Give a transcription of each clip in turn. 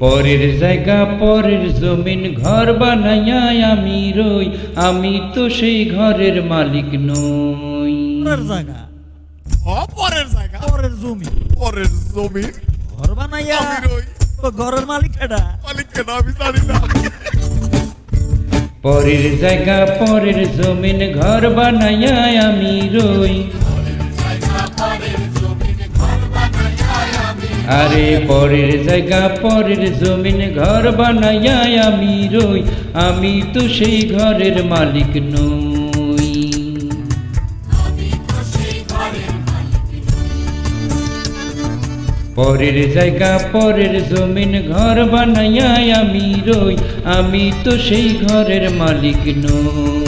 পরের জায়গা পরের জমিন ঘর বানাইয়া আমি রই আমি তো সেই ঘরের মালিক নই। পরের জায়গা। অপরের জায়গা। পরের জমি পরের জমি ঘর বানাইয়া আমি রই। তো ঘরের মালিক এটা মালিককে না আমি জানি না। পরের জায়গা পরের জমিন ঘর বানাইয়া আমি রই। আরে পরের জায়গা, পরের জমিন ঘর বানাইয়া আমি রই, আমি তো সেই ঘরের মালিক নই। পরের জায়গা, পরের জমিন ঘর বানাইয়া আমি রই, আমি তো সেই ঘরের মালিক নই।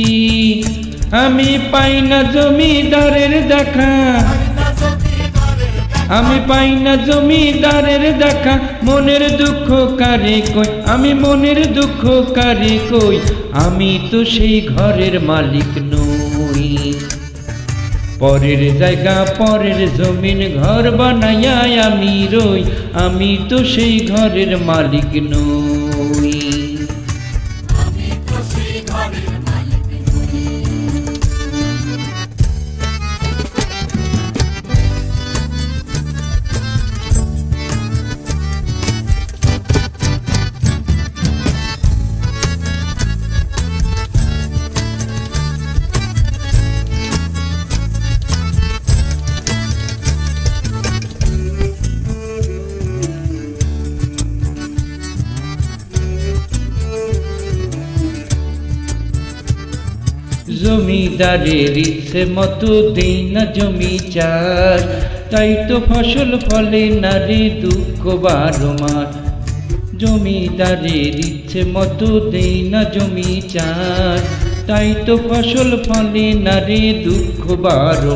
আমি পাই না জমিদারের দেখা। আমি পাই না জমিদারের দেখা। মনের দুঃখ কারে কই? আমি মনের দুঃখ কারে কই? আমি তো সেই ঘরের মালিক নই। পরের জায়গা, পরের জমিন ঘর বানাইয়া আমি রই। আমি তো সেই ঘরের মালিক নই। জমিদারের ইচ্ছে মতো দেই না জমি চাষ। তাই তো ফসল ফলে না রে দুঃখ বারো জমিদারের ইচ্ছে মতো দেই না জমি চাষ। তাই তো ফসল ফলে না রে দুঃখ বারো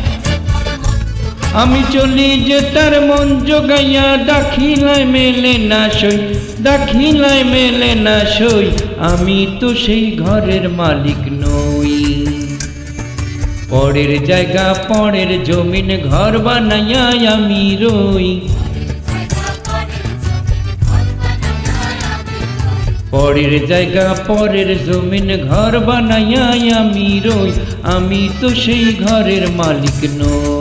আমি চলি যে তার মন জোগাইয়া, দাখিলায় মেলে না সই, দাখিলায় মেলে না সই, আমি তো সেই ঘরের মালিক নই। পরের জায়গা, পরের জমিন, ঘর বানাইয়া আমি রই। পরের জায়গা, পরের জমিন, ঘর বানাইয়া আমি রই আমি তো সেই ঘরের মালিক নই আমি তো সেই ঘরের মালিক নই।